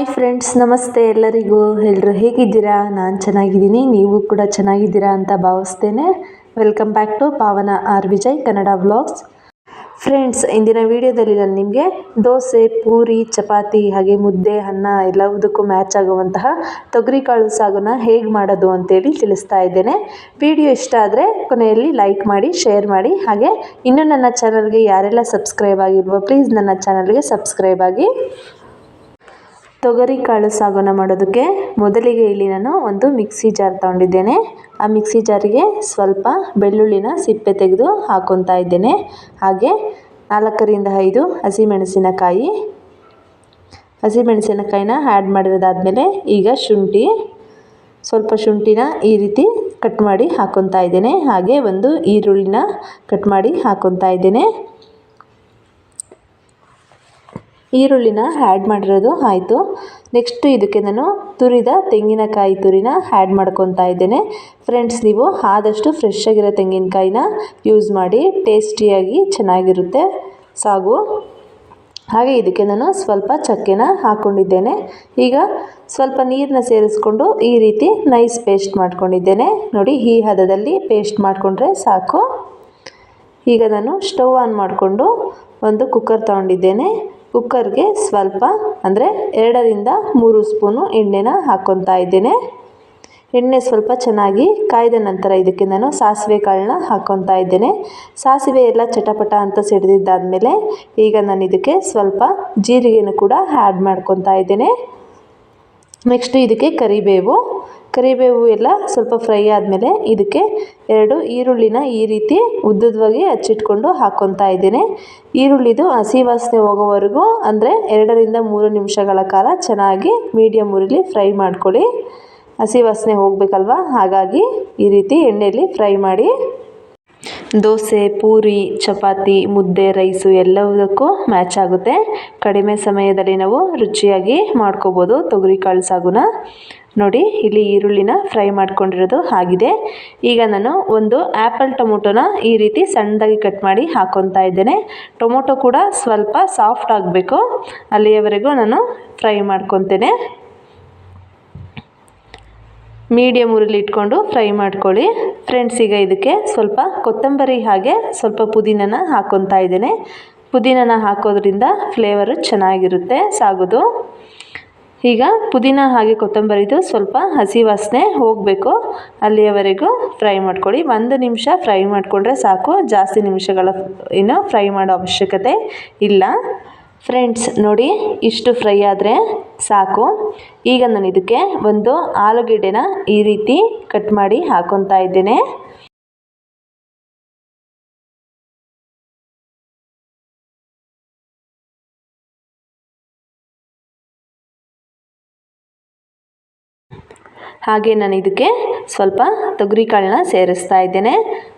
Hi friends, ನಮಸ್ತೆ ಎಲ್ಲರಿಗೂ. ಎಲ್ಲರೂ ಹೇಗಿದ್ದೀರಾ? ನಾನು ಚೆನ್ನಾಗಿದ್ದೀನಿ, ನೀವು ಕೂಡ ಚೆನ್ನಾಗಿದ್ದೀರಾ ಅಂತ ಭಾವಿಸ್ತೇನೆ. Welcome back to Pavana R Vijay Kannada vlogs friends ಇಂದಿನ ವಿಡಿಯೋದಲ್ಲಿ ನಾನು ನಿಮಗೆ ದೋಸೆ, ಪೂರಿ, ಚಪಾತಿ, ಹಾಗೆ ಮುದ್ದೆ, ಅನ್ನ ಎಲ್ಲವುದಕ್ಕೂ ಮ್ಯಾಚ್ ಆಗುವಂತಹ ತೊಗರಿಕಾಳು ಸಾಗುನ ಹೇಗೆ ಮಾಡೋದು ಅಂತೇಳಿ ತಿಳಿಸ್ತಾ ಇದ್ದೇನೆ. ವಿಡಿಯೋ ಇಷ್ಟ ಆದರೆ ಕೊನೆಯಲ್ಲಿ ಲೈಕ್ ಮಾಡಿ ಶೇರ್ ಮಾಡಿ, ಹಾಗೆ ಇನ್ನೂ ನನ್ನ ಚಾನಲ್ಗೆ ಯಾರೆಲ್ಲ ಸಬ್ಸ್ಕ್ರೈಬ್ ಆಗಿಲ್ವೋ ಪ್ಲೀಸ್ ನನ್ನ ಚಾನಲ್ಗೆ ಸಬ್ಸ್ಕ್ರೈಬ್ ಆಗಿ. ತೊಗರಿ ಕಾಳು ಸಾಗನ ಮಾಡೋದಕ್ಕೆ ಮೊದಲಿಗೆ ಇಲ್ಲಿ ನಾನು ಒಂದು ಮಿಕ್ಸಿ ಜಾರ್ ತಗೊಂಡಿದ್ದೇನೆ. ಆ ಮಿಕ್ಸಿ ಜಾರಿಗೆ ಸ್ವಲ್ಪ ಬೆಳ್ಳುಳ್ಳಿನ ಸಿಪ್ಪೆ ತೆಗೆದು ಹಾಕೊತಾ ಇದ್ದೇನೆ. ಹಾಗೆ ನಾಲ್ಕರಿಂದ ಐದು ಹಸಿಮೆಣಸಿನಕಾಯಿ. ಹಸಿಮೆಣಸಿನಕಾಯಿನ ಆ್ಯಡ್ ಮಾಡಿರೋದಾದಮೇಲೆ ಈಗ ಶುಂಠಿ, ಸ್ವಲ್ಪ ಶುಂಠಿನ ಈ ರೀತಿ ಕಟ್ ಮಾಡಿ ಹಾಕೊತಾ ಇದ್ದೇನೆ. ಹಾಗೆ ಒಂದು ಈರುಳ್ಳಿನ ಕಟ್ ಮಾಡಿ ಹಾಕೊತಾ ಇದ್ದೇನೆ. ಈರುಳ್ಳಿನ ಆ್ಯಡ್ ಮಾಡಿರೋದು ಆಯಿತು. ನೆಕ್ಸ್ಟು ಇದಕ್ಕೆ ನಾನು ತುರಿದ ತೆಂಗಿನಕಾಯಿ ತುರಿನ ಆ್ಯಡ್ ಮಾಡ್ಕೊತಾ ಇದ್ದೇನೆ. ಫ್ರೆಂಡ್ಸ್ ನೀವು ಆದಷ್ಟು ಫ್ರೆಶ್ ಆಗಿರೋ ತೆಂಗಿನಕಾಯಿನ ಯೂಸ್ ಮಾಡಿ ಟೇಸ್ಟಿಯಾಗಿ ಚೆನ್ನಾಗಿರುತ್ತೆ, ಸಾಗು. ಹಾಗೆ ಇದಕ್ಕೆ ನಾನು ಸ್ವಲ್ಪ ಚಕ್ಕೆನ ಹಾಕ್ಕೊಂಡಿದ್ದೇನೆ ಈಗ ಸ್ವಲ್ಪ ನೀರನ್ನ ಸೇರಿಸ್ಕೊಂಡು ಈ ರೀತಿ ನೈಸ್ ಪೇಸ್ಟ್ ಮಾಡ್ಕೊಂಡಿದ್ದೇನೆ. ನೋಡಿ, ಈ ಹದದಲ್ಲಿ ಪೇಸ್ಟ್ ಮಾಡಿಕೊಂಡ್ರೆ ಸಾಕು. ಈಗ ನಾನು ಸ್ಟವ್ ಆನ್ ಮಾಡಿಕೊಂಡು ಒಂದು ಕುಕ್ಕರ್ ತೊಗೊಂಡಿದ್ದೇನೆ. ಕುಕ್ಕರ್ಗೆ ಸ್ವಲ್ಪ, ಅಂದರೆ ಎರಡರಿಂದ ಮೂರು ಸ್ಪೂನು ಎಣ್ಣೆನ ಹಾಕ್ಕೊತಾ ಇದ್ದೇನೆ. ಎಣ್ಣೆ ಸ್ವಲ್ಪ ಚೆನ್ನಾಗಿ ಕಾಯ್ದ ನಂತರ ಇದಕ್ಕೆ ನಾನು ಸಾಸಿವೆ ಕಾಳನ್ನ ಹಾಕ್ಕೊತಾ ಇದ್ದೇನೆ. ಸಾಸಿವೆ ಎಲ್ಲ ಚಟಪಟ ಅಂತ ಸಿಡಿದಿದ್ದಾದಮೇಲೆ ಈಗ ನಾನು ಇದಕ್ಕೆ ಸ್ವಲ್ಪ ಜೀರಿಗೆನೂ ಕೂಡ ಆ್ಯಡ್ ಮಾಡ್ಕೊತಾ ಇದ್ದೇನೆ. ನೆಕ್ಸ್ಟು ಇದಕ್ಕೆ ಕರಿಬೇವು. ಕರಿಬೇವು ಎಲ್ಲ ಸ್ವಲ್ಪ ಫ್ರೈ ಆದಮೇಲೆ ಇದಕ್ಕೆ ಎರಡು ಈರುಳ್ಳಿನ ಈ ರೀತಿ ಉದ್ದದ್ವಾಗಿ ಹಚ್ಚಿಟ್ಕೊಂಡು ಹಾಕ್ಕೊತಾ ಇದ್ದೀನಿ. ಈರುಳ್ಳಿದು ಹಸಿ ವಾಸನೆ ಹೋಗೋವರೆಗೂ ಅಂದರೆ ಎರಡರಿಂದ ಮೂರು ನಿಮಿಷಗಳ ಕಾಲ ಚೆನ್ನಾಗಿ ಮೀಡಿಯಮ್ ಉರಿಲಿ ಫ್ರೈ ಮಾಡ್ಕೊಳ್ಳಿ. ಹಸಿ ವಾಸನೆ ಹೋಗಬೇಕಲ್ವ? ಹಾಗಾಗಿ ಈ ರೀತಿ ಎಣ್ಣೆಯಲ್ಲಿ ಫ್ರೈ ಮಾಡಿ ದೋಸೆ, ಪೂರಿ, ಚಪಾತಿ, ಮುದ್ದೆ, ರೈಸು ಎಲ್ಲದಕ್ಕೂ ಮ್ಯಾಚ್ ಆಗುತ್ತೆ. ಕಡಿಮೆ ಸಮಯದಲ್ಲಿ ನಾವು ರುಚಿಯಾಗಿ ಮಾಡ್ಕೋಬೋದು ತೊಗರಿಕಾಳು ಸಾಗುನ. ನೋಡಿ, ಇಲ್ಲಿ ಈರುಳ್ಳಿನ ಫ್ರೈ ಮಾಡ್ಕೊಂಡಿರೋದು ಆಗಿದೆ. ಈಗ ನಾನು ಒಂದು ಆ್ಯಪಲ್ ಟೊಮೊಟೊನ ಈ ರೀತಿ ಸಣ್ಣದಾಗಿ ಕಟ್ ಮಾಡಿ ಹಾಕೊತಾ ಇದ್ದೇನೆ. ಟೊಮೊಟೊ ಕೂಡ ಸ್ವಲ್ಪ ಸಾಫ್ಟ್ ಆಗಬೇಕು. ಅಲ್ಲಿಯವರೆಗೂ ನಾನು ಫ್ರೈ ಮಾಡ್ಕೊತೇನೆ ಮೀಡಿಯಮ್ ಉರಿಲಿ ಇಟ್ಕೊಂಡು ಫ್ರೈ ಮಾಡ್ಕೊಳ್ಳಿ. ಫ್ರೆಂಡ್ಸ್ ಈಗ ಇದಕ್ಕೆ ಸ್ವಲ್ಪ ಕೊತ್ತಂಬರಿ ಹಾಗೆ ಸ್ವಲ್ಪ ಪುದೀನನ ಹಾಕೊತಾ ಇದ್ದೇನೆ. ಪುದೀನನ ಹಾಕೋದ್ರಿಂದ ಫ್ಲೇವರು ಚೆನ್ನಾಗಿರುತ್ತೆ, ಸಾಗೋದು. ಈಗ ಪುದೀನ ಹಾಗೆ ಕೊತ್ತಂಬರಿದು ಸ್ವಲ್ಪ ಹಸಿ ವಾಸನೆ ಹೋಗಬೇಕು. ಅಲ್ಲಿಯವರೆಗೂ ಫ್ರೈ ಮಾಡ್ಕೊಳ್ಳಿ. ಒಂದು ನಿಮಿಷ ಫ್ರೈ ಮಾಡಿಕೊಂಡ್ರೆ ಸಾಕು. ಜಾಸ್ತಿ ನಿಮಿಷಗಳ ಏನು ಫ್ರೈ ಮಾಡೋ ಅವಶ್ಯಕತೆ ಇಲ್ಲ. ಫ್ರೆಂಡ್ಸ್ ನೋಡಿ, ಇಷ್ಟು ಫ್ರೈ ಆದರೆ ಸಾಕು. ಈಗ ನಾನು ಇದಕ್ಕೆ ಒಂದು ಆಲೂಗೆಡ್ಡೆನ ಈ ರೀತಿ ಕಟ್ ಮಾಡಿ ಹಾಕೊತಾ ಇದ್ದೇನೆ. ಹಾಗೆ ನಾನು ಇದಕ್ಕೆ ಸ್ವಲ್ಪ ತೊಗರಿ ಕಾಳನ್ನ ಸೇರಿಸ್ತಾ ಇದ್ದೇನೆ.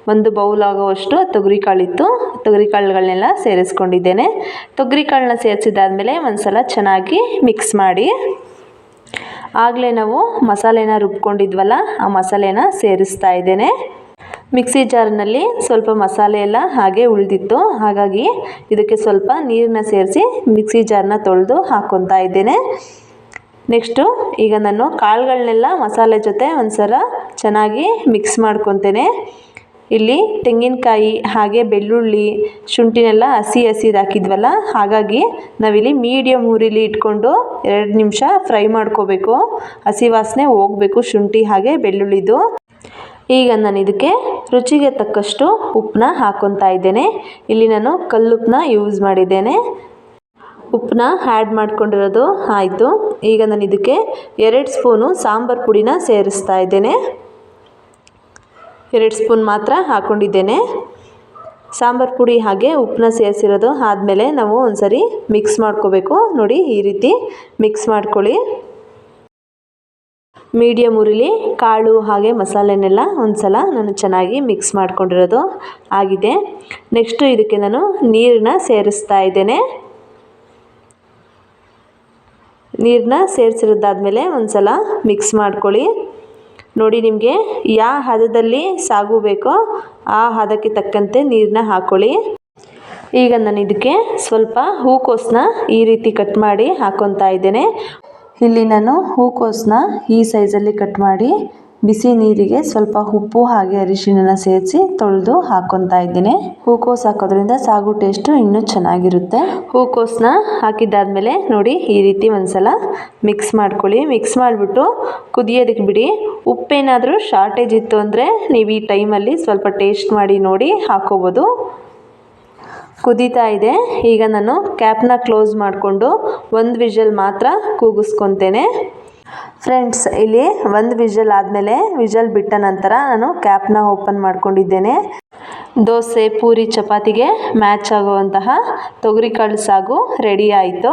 ಒಂದು ಬೌಲ್ ಆಗುವಷ್ಟು ತೊಗರಿ ಕಾಳಿತ್ತು. ತೊಗರಿ ಕಾಳುಗಳನ್ನೆಲ್ಲ ಸೇರಿಸ್ಕೊಂಡಿದ್ದೇನೆ. ತೊಗರಿ ಕಾಳನ್ನ ಸೇರಿಸಿದಾದ್ಮೇಲೆ ಒಂದು ಸಲ ಚೆನ್ನಾಗಿ ಮಿಕ್ಸ್ ಮಾಡಿ. ಆಗಲೇ ನಾವು ಮಸಾಲೆನ ರುಬ್ಕೊಂಡಿದ್ವಲ್ಲ, ಆ ಮಸಾಲೆನ ಸೇರಿಸ್ತಾ ಇದ್ದೇನೆ. ಮಿಕ್ಸಿ ಜಾರ್ನಲ್ಲಿ ಸ್ವಲ್ಪ ಮಸಾಲೆ ಎಲ್ಲ ಹಾಗೆ ಉಳಿದಿತ್ತು. ಹಾಗಾಗಿ ಇದಕ್ಕೆ ಸ್ವಲ್ಪ ನೀರನ್ನ ಸೇರಿಸಿ ಮಿಕ್ಸಿ ಜಾರ್ನ ತೊಳೆದು ಹಾಕ್ಕೊತಾ ಇದ್ದೇನೆ. ನೆಕ್ಸ್ಟು ಈಗ ನಾನು ಕಾಳುಗಳನ್ನೆಲ್ಲ ಮಸಾಲೆ ಜೊತೆ ಒಂದು ಸಲ ಚೆನ್ನಾಗಿ ಮಿಕ್ಸ್ ಮಾಡ್ಕೊತೇನೆ. ಇಲ್ಲಿ ತೆಂಗಿನಕಾಯಿ, ಹಾಗೆ ಬೆಳ್ಳುಳ್ಳಿ, ಶುಂಠಿನೆಲ್ಲ ಹಸಿ ಹಸಿದು ಹಾಕಿದ್ವಲ್ಲ, ಹಾಗಾಗಿ ನಾವಿಲ್ಲಿ ಮೀಡಿಯಮ್ ಊರಿಲಿ ಇಟ್ಕೊಂಡು ಎರಡು ನಿಮಿಷ ಫ್ರೈ ಮಾಡ್ಕೋಬೇಕು. ಹಸಿ ವಾಸನೆ ಹೋಗಬೇಕು ಶುಂಠಿ ಹಾಗೆ ಬೆಳ್ಳುಳ್ಳಿದು. ಈಗ ನಾನು ಇದಕ್ಕೆ ರುಚಿಗೆ ತಕ್ಕಷ್ಟು ಉಪ್ಪನ್ನ ಹಾಕ್ಕೊತಾ ಇದ್ದೇನೆ. ಇಲ್ಲಿ ನಾನು ಕಲ್ಲುಪ್ಪನ್ನ ಯೂಸ್ ಮಾಡಿದ್ದೇನೆ. ಉಪ್ಪನ್ನ ಆ್ಯಡ್ ಮಾಡ್ಕೊಂಡಿರೋದು ಆಯಿತು. ಈಗ ನಾನು ಇದಕ್ಕೆ ಎರಡು ಸ್ಪೂನು ಸಾಂಬಾರು ಪುಡಿನ ಸೇರಿಸ್ತಾ ಇದ್ದೇನೆ. ಎರಡು ಸ್ಪೂನ್ ಮಾತ್ರ ಹಾಕ್ಕೊಂಡಿದ್ದೇನೆ ಸಾಂಬಾರು ಪುಡಿ ಹಾಗೆ ಉಪ್ಪನ್ನ ಸೇರಿಸಿರೋದು ಆದಮೇಲೆ ನಾವು ಒಂದ್ಸರಿ ಮಿಕ್ಸ್ ಮಾಡ್ಕೋಬೇಕು. ನೋಡಿ, ಈ ರೀತಿ ಮಿಕ್ಸ್ ಮಾಡ್ಕೊಳ್ಳಿ. ಮೀಡಿಯಮ್ ಉರಿಲಿ, ಕಾಳು ಹಾಗೆ ಮಸಾಲೆನೆಲ್ಲ ಒಂದು ಸಲ ನಾನು ಚೆನ್ನಾಗಿ ಮಿಕ್ಸ್ ಮಾಡ್ಕೊಂಡಿರೋದು ಆಗಿದೆ. ನೆಕ್ಸ್ಟು ಇದಕ್ಕೆ ನಾನು ನೀರನ್ನ ಸೇರಿಸ್ತಾ ಇದ್ದೇನೆ. ನೀರನ್ನ ಸೇರಿಸಿರೋದಾದ್ಮೇಲೆ ಒಂದು ಸಲ ಮಿಕ್ಸ್ ಮಾಡ್ಕೊಳ್ಳಿ. ನೋಡಿ ನಿಮಗೆ ಯಾವ ಹದದಲ್ಲಿ ಸಾಗು ಬೇಕೋ ಆ ಹದಕ್ಕೆ ತಕ್ಕಂತೆ ನೀರನ್ನ ಹಾಕ್ಕೊಳ್ಳಿ ಈಗ ನಾನು ಇದಕ್ಕೆ ಸ್ವಲ್ಪ ಹೂಕೋಸನ್ನ ಈ ರೀತಿ ಕಟ್ ಮಾಡಿ ಹಾಕೊತಾ ಇದ್ದೇನೆ. ಇಲ್ಲಿ ನಾನು ಹೂಕೋಸನ್ನ ಈ ಸೈಜಲ್ಲಿ ಕಟ್ ಮಾಡಿ ಬಿಸಿ ನೀರಿಗೆ ಸ್ವಲ್ಪ ಉಪ್ಪು ಹಾಗೆ ಅರಿಶಿಣನ ಸೇರಿಸಿ ತೊಳೆದು ಹಾಕೊತಾ ಇದ್ದೀನಿ. ಹೂಕೋಸು ಹಾಕೋದ್ರಿಂದ ಸಾಗು ಟೇಸ್ಟು ಇನ್ನೂ ಚೆನ್ನಾಗಿರುತ್ತೆ. ಹೂಕೋಸನ್ನ ಹಾಕಿದ್ದಾದ್ಮೇಲೆ ನೋಡಿ ಈ ರೀತಿ ಒಂದ್ಸಲ ಮಿಕ್ಸ್ ಮಾಡ್ಕೊಳ್ಳಿ. ಮಿಕ್ಸ್ ಮಾಡಿಬಿಟ್ಟು ಕುದಿಯೋದಕ್ಕೆ ಬಿಡಿ. ಉಪ್ಪೇನಾದರೂ ಶಾರ್ಟೇಜ್ ಇತ್ತು ಅಂದರೆ ನೀವು ಈ ಟೈಮಲ್ಲಿ ಸ್ವಲ್ಪ ಟೇಸ್ಟ್ ಮಾಡಿ ನೋಡಿ ಹಾಕೋಬೋದು. ಕುದೀತಾ ಇದೆ. ಈಗ ನಾನು ಕ್ಯಾಪ್ನ ಕ್ಲೋಸ್ ಮಾಡಿಕೊಂಡು ಒಂದು ವಿಷಲ್ ಮಾತ್ರ ಕೂಗಿಸ್ಕೊತೇನೆ. ಫ್ರೆಂಡ್ಸ್ ಇಲ್ಲಿ ಒಂದು ವಿಜಲ್ ಆದಮೇಲೆ ವಿಜಲ್ ಬಿಟ್ಟ ನಂತರ ನಾನು ಕ್ಯಾಪ್ನ ಓಪನ್ ಮಾಡ್ಕೊಂಡಿದ್ದೇನೆ. ದೋಸೆ, ಪೂರಿ, ಚಪಾತಿಗೆ ಮ್ಯಾಚ್ ಆಗುವಂತಹ ತೊಗರಿಕಾಳು ಸಾಗು ರೆಡಿ ಆಯಿತು.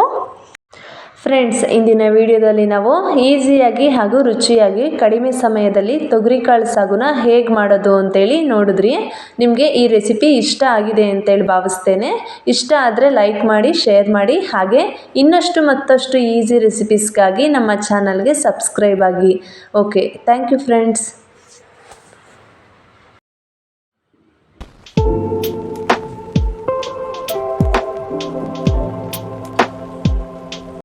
ಫ್ರೆಂಡ್ಸ್ ಇಂದಿನ ವಿಡಿಯೋದಲ್ಲಿ ನಾವು ಈಸಿಯಾಗಿ ಹಾಗೂ ರುಚಿಯಾಗಿ ಕಡಿಮೆ ಸಮಯದಲ್ಲಿ ತೊಗರಿಕಾಳು ಸಾಗುನ ಹೇಗೆ ಮಾಡೋದು ಅಂತೇಳಿ ನೋಡಿದ್ರಿ. ನಿಮಗೆ ಈ ರೆಸಿಪಿ ಇಷ್ಟ ಆಗಿದೆ ಅಂತೇಳಿ ಭಾವಿಸ್ತೇನೆ. ಇಷ್ಟ ಆದರೆ ಲೈಕ್ ಮಾಡಿ ಶೇರ್ ಮಾಡಿ, ಹಾಗೆ ಇನ್ನಷ್ಟು ಮತ್ತಷ್ಟು ಈಸಿ ರೆಸಿಪೀಸ್ಗಾಗಿ ನಮ್ಮ ಚಾನಲ್ಗೆ ಸಬ್ಸ್ಕ್ರೈಬ್ ಆಗಿ. Okay thank you friends